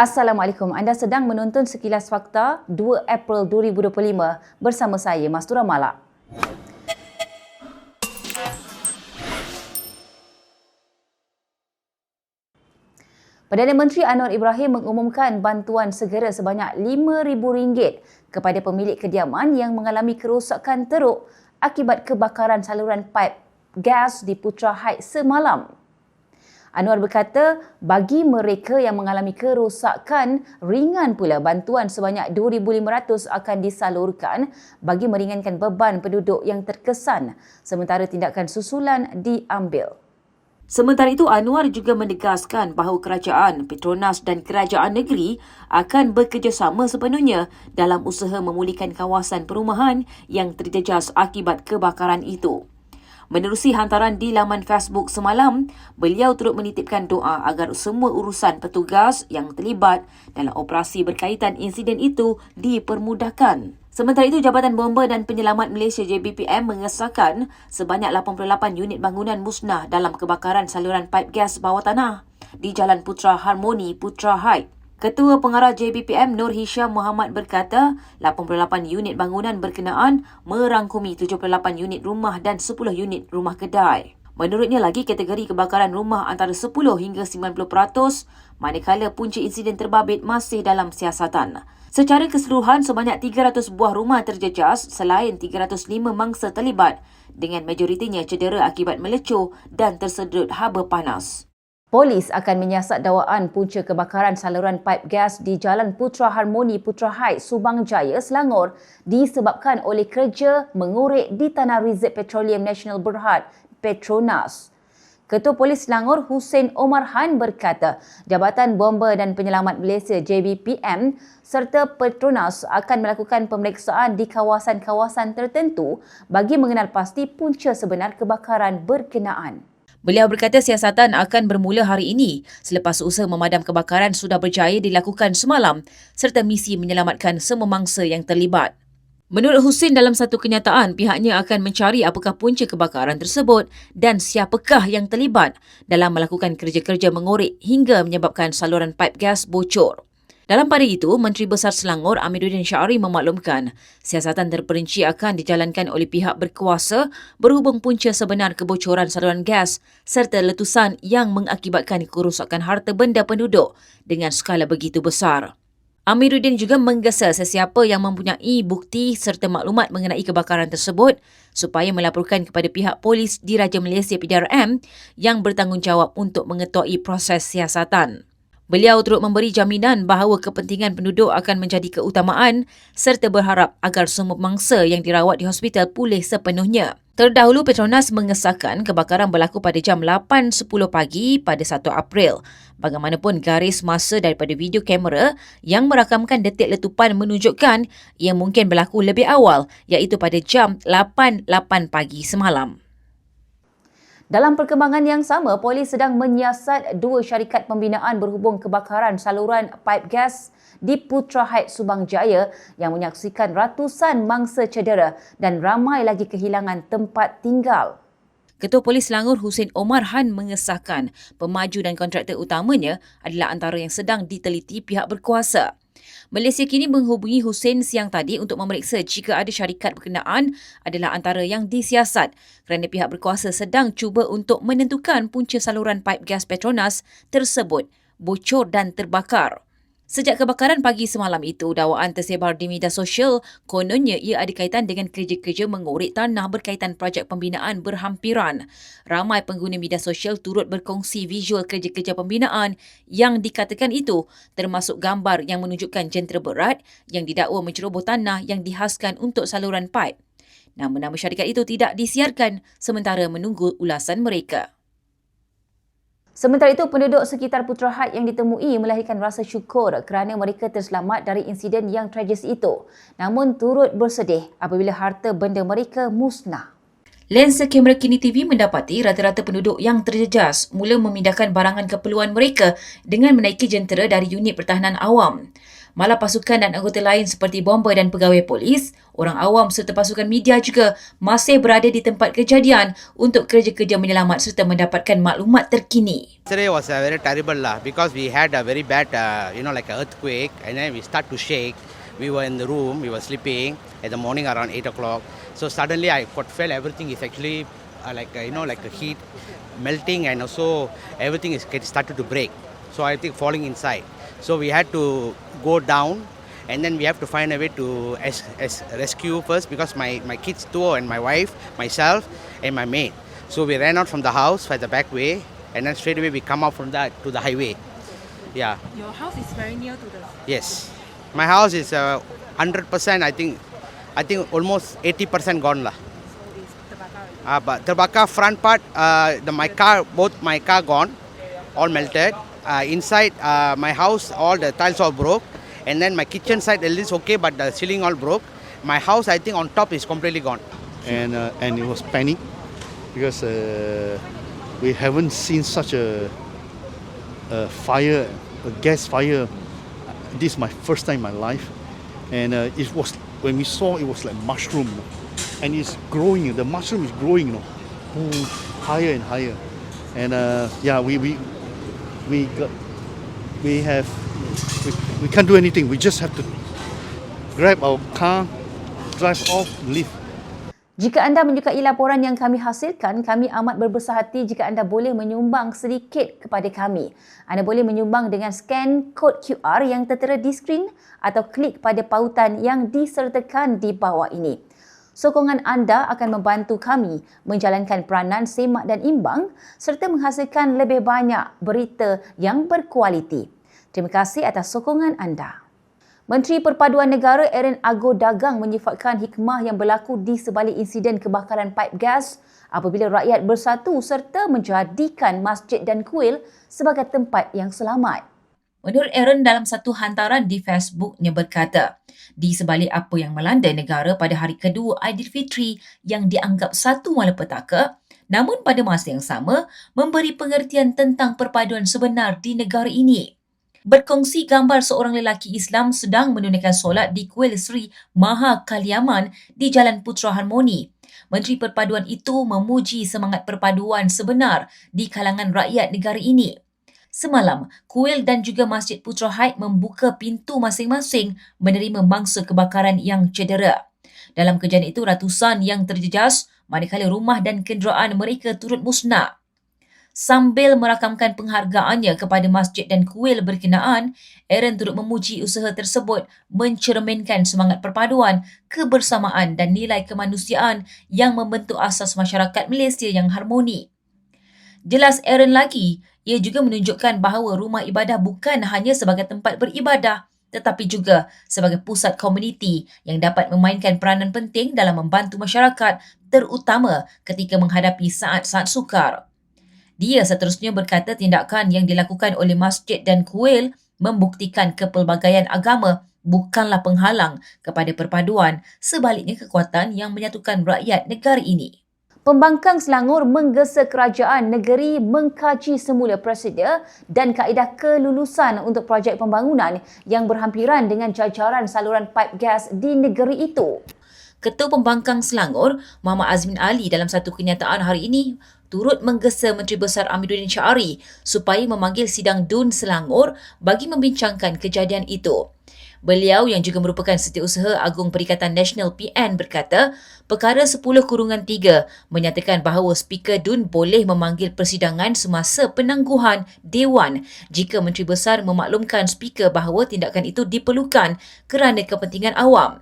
Assalamualaikum. Anda sedang menonton sekilas fakta 2 April 2025 bersama saya Mastura Malak. Perdana Menteri Anwar Ibrahim mengumumkan bantuan segera sebanyak RM5,000 kepada pemilik kediaman yang mengalami kerosakan teruk akibat kebakaran saluran paip gas di Putra Heights semalam. Anwar berkata, bagi mereka yang mengalami kerosakan, ringan pula bantuan sebanyak RM2,500 akan disalurkan bagi meringankan beban penduduk yang terkesan sementara tindakan susulan diambil. Sementara itu, Anwar juga menegaskan bahawa kerajaan, Petronas dan kerajaan negeri akan bekerjasama sepenuhnya dalam usaha memulihkan kawasan perumahan yang terjejas akibat kebakaran itu. Menerusi hantaran di laman Facebook semalam, beliau turut menitipkan doa agar semua urusan petugas yang terlibat dalam operasi berkaitan insiden itu dipermudahkan. Sementara itu, Jabatan Bomba dan Penyelamat Malaysia JBPM mengesahkan sebanyak 88 unit bangunan musnah dalam kebakaran saluran paip gas bawah tanah di Jalan Putra Harmoni, Putra Heights. Ketua Pengarah JBPM Nur Hisham Muhammad berkata, 88 unit bangunan berkenaan merangkumi 78 unit rumah dan 10 unit rumah kedai. Menurutnya lagi kategori kebakaran rumah antara 10 hingga 90% manakala punca insiden terbabit masih dalam siasatan. Secara keseluruhan sebanyak 300 buah rumah terjejas selain 305 mangsa terlibat dengan majoritinya cedera akibat melecur dan tersedut haba panas. Polis akan menyiasat dakwaan punca kebakaran saluran paip gas di Jalan Putra Harmoni Putra Heights, Subang Jaya, Selangor disebabkan oleh kerja mengurek di Tanah Rizet Petroleum National Berhad, Petronas. Ketua Polis Selangor Hussein Omar Han berkata, Jabatan Bomba dan Penyelamat Malaysia JBPM serta Petronas akan melakukan pemeriksaan di kawasan-kawasan tertentu bagi mengenal pasti punca sebenar kebakaran berkenaan. Beliau berkata siasatan akan bermula hari ini selepas usaha memadam kebakaran sudah berjaya dilakukan semalam serta misi menyelamatkan semua mangsa yang terlibat. Menurut Husin dalam satu kenyataan, pihaknya akan mencari apakah punca kebakaran tersebut dan siapakah yang terlibat dalam melakukan kerja-kerja mengorek hingga menyebabkan saluran paip gas bocor. Dalam pada itu, Menteri Besar Selangor Amiruddin Syari memaklumkan siasatan terperinci akan dijalankan oleh pihak berkuasa berhubung punca sebenar kebocoran saluran gas serta letusan yang mengakibatkan kerusakan harta benda penduduk dengan skala begitu besar. Amiruddin juga menggesa sesiapa yang mempunyai bukti serta maklumat mengenai kebakaran tersebut supaya melaporkan kepada pihak polis di Raja Malaysia PDRM yang bertanggungjawab untuk mengetuai proses siasatan. Beliau turut memberi jaminan bahawa kepentingan penduduk akan menjadi keutamaan serta berharap agar semua mangsa yang dirawat di hospital pulih sepenuhnya. Terdahulu Petronas mengesahkan kebakaran berlaku pada jam 8.10 pagi pada 1 April. Bagaimanapun garis masa daripada video kamera yang merakamkan detik letupan menunjukkan ia mungkin berlaku lebih awal iaitu pada jam 8.08 pagi semalam. Dalam perkembangan yang sama, polis sedang menyiasat dua syarikat pembinaan berhubung kebakaran saluran paip gas di Putra Heights Subang Jaya yang menyaksikan ratusan mangsa cedera dan ramai lagi kehilangan tempat tinggal. Ketua Polis Selangor Hussein Omar Han mengesahkan pemaju dan kontraktor utamanya adalah antara yang sedang diteliti pihak berkuasa. Malaysia kini menghubungi Hussein siang tadi untuk memeriksa jika ada syarikat berkenaan adalah antara yang disiasat kerana pihak berkuasa sedang cuba untuk menentukan punca saluran paip gas Petronas tersebut bocor dan terbakar. Sejak kebakaran pagi semalam itu, dakwaan tersebar di media sosial kononnya ia ada kaitan dengan kerja-kerja mengorek tanah berkaitan projek pembinaan berhampiran. Ramai pengguna media sosial turut berkongsi visual kerja-kerja pembinaan yang dikatakan itu termasuk gambar yang menunjukkan jentera berat yang didakwa menceroboh tanah yang dihaskan untuk saluran paip. Nama-nama syarikat itu tidak disiarkan sementara menunggu ulasan mereka. Sementara itu, penduduk sekitar Putra Heights yang ditemui melahirkan rasa syukur kerana mereka terselamat dari insiden yang tragis itu. Namun turut bersedih apabila harta benda mereka musnah. Lensa kamera Kini TV mendapati rata-rata penduduk yang terjejas mula memindahkan barangan keperluan mereka dengan menaiki jentera dari unit pertahanan awam. Malah pasukan dan anggota lain seperti bomber dan pegawai polis, orang awam serta pasukan media juga masih berada di tempat kejadian untuk kerja-kerja menyelamat serta mendapatkan maklumat terkini. Yesterday was uh, very terrible lah because we had a very bad, uh, you know, like an earthquake, and then we start to shake. We were in the room, we were sleeping at the morning around eight o'clock. So suddenly I could feel everything is actually uh, like uh, you know like a heat melting, and also everything is started to break. So I think falling inside. So we had to go down, and then we have to find a way to es- es- rescue first because my my kids two and my wife, myself, and my maid. So we ran out from the house by the back way, and then straight away we come out from that to the highway. Yeah. Your house is very near to the Yes, my house is uh, 100%. I think, I think almost 80% gone lah. so already. Uh, but terbakar front part, uh, the my car, both my car gone, all melted. Uh, inside uh, my house, all the tiles all broke, and then my kitchen side at least okay, but the ceiling all broke. My house, I think on top is completely gone. and uh, and it was panic because uh, we haven't seen such a, a fire, a gas fire. This is my first time in my life, and uh, it was when we saw it was like mushroom, and it's growing. The mushroom is growing, you know, higher and higher, and uh, yeah, we we we got we have we, we can't do anything. We just have to grab our car, drive off, leave. Jika anda menyukai laporan yang kami hasilkan, kami amat berbesar hati jika anda boleh menyumbang sedikit kepada kami. Anda boleh menyumbang dengan scan kod QR yang tertera di skrin atau klik pada pautan yang disertakan di bawah ini. Sokongan anda akan membantu kami menjalankan peranan semak dan imbang serta menghasilkan lebih banyak berita yang berkualiti. Terima kasih atas sokongan anda. Menteri Perpaduan Negara Aaron Ago Dagang menyifatkan hikmah yang berlaku di sebalik insiden kebakaran paip gas apabila rakyat bersatu serta menjadikan masjid dan kuil sebagai tempat yang selamat. Menurut Aaron dalam satu hantaran di Facebooknya berkata, di sebalik apa yang melanda negara pada hari kedua Aidilfitri yang dianggap satu malapetaka, namun pada masa yang sama memberi pengertian tentang perpaduan sebenar di negara ini berkongsi gambar seorang lelaki Islam sedang menunaikan solat di kuil Sri Maha Kaliaman di Jalan Putra Harmoni. Menteri Perpaduan itu memuji semangat perpaduan sebenar di kalangan rakyat negara ini. Semalam, kuil dan juga Masjid Putra Haid membuka pintu masing-masing menerima mangsa kebakaran yang cedera. Dalam kejadian itu, ratusan yang terjejas manakala rumah dan kenderaan mereka turut musnah sambil merakamkan penghargaannya kepada masjid dan kuil berkenaan, Aaron turut memuji usaha tersebut mencerminkan semangat perpaduan, kebersamaan dan nilai kemanusiaan yang membentuk asas masyarakat Malaysia yang harmoni. Jelas Aaron lagi, ia juga menunjukkan bahawa rumah ibadah bukan hanya sebagai tempat beribadah, tetapi juga sebagai pusat komuniti yang dapat memainkan peranan penting dalam membantu masyarakat terutama ketika menghadapi saat-saat sukar. Dia seterusnya berkata tindakan yang dilakukan oleh masjid dan kuil membuktikan kepelbagaian agama bukanlah penghalang kepada perpaduan, sebaliknya kekuatan yang menyatukan rakyat negara ini. Pembangkang Selangor menggesa kerajaan negeri mengkaji semula prosedur dan kaedah kelulusan untuk projek pembangunan yang berhampiran dengan jajaran saluran paip gas di negeri itu. Ketua Pembangkang Selangor, Muhammad Azmin Ali dalam satu kenyataan hari ini turut menggesa Menteri Besar Amiruddin Syari supaya memanggil sidang DUN Selangor bagi membincangkan kejadian itu. Beliau yang juga merupakan setiausaha Agung Perikatan Nasional PN berkata, perkara 10 kurungan 3 menyatakan bahawa Speaker DUN boleh memanggil persidangan semasa penangguhan Dewan jika Menteri Besar memaklumkan Speaker bahawa tindakan itu diperlukan kerana kepentingan awam.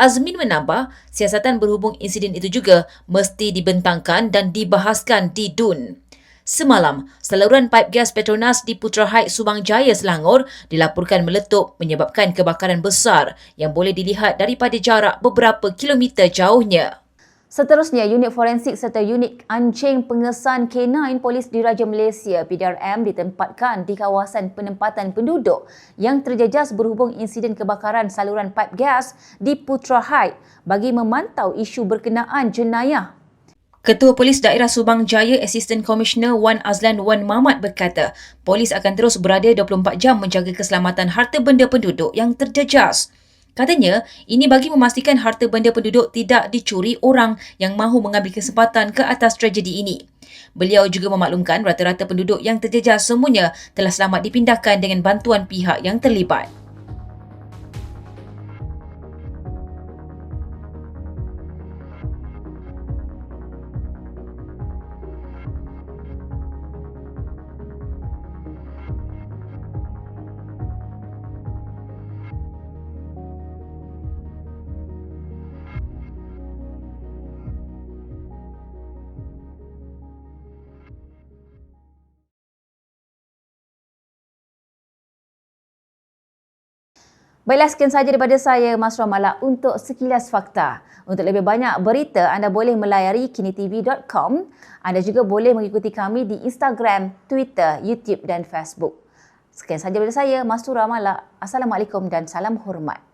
Azmin menambah, siasatan berhubung insiden itu juga mesti dibentangkan dan dibahaskan di DUN. Semalam, saluran paip gas Petronas di Putra Heights, Subang Jaya, Selangor dilaporkan meletup menyebabkan kebakaran besar yang boleh dilihat daripada jarak beberapa kilometer jauhnya. Seterusnya, unit forensik serta unit anjing pengesan K9 Polis Diraja Malaysia PDRM ditempatkan di kawasan penempatan penduduk yang terjejas berhubung insiden kebakaran saluran paip gas di Putra Heights bagi memantau isu berkenaan jenayah. Ketua Polis Daerah Subang Jaya Assistant Commissioner Wan Azlan Wan Mamat berkata, polis akan terus berada 24 jam menjaga keselamatan harta benda penduduk yang terjejas. Katanya, ini bagi memastikan harta benda penduduk tidak dicuri orang yang mahu mengambil kesempatan ke atas tragedi ini. Beliau juga memaklumkan rata-rata penduduk yang terjejas semuanya telah selamat dipindahkan dengan bantuan pihak yang terlibat. Baiklah sekian sahaja daripada saya Mas Ramala untuk sekilas fakta. Untuk lebih banyak berita anda boleh melayari kinitv.com. Anda juga boleh mengikuti kami di Instagram, Twitter, YouTube dan Facebook. Sekian sahaja daripada saya Mas Ramala. Assalamualaikum dan salam hormat.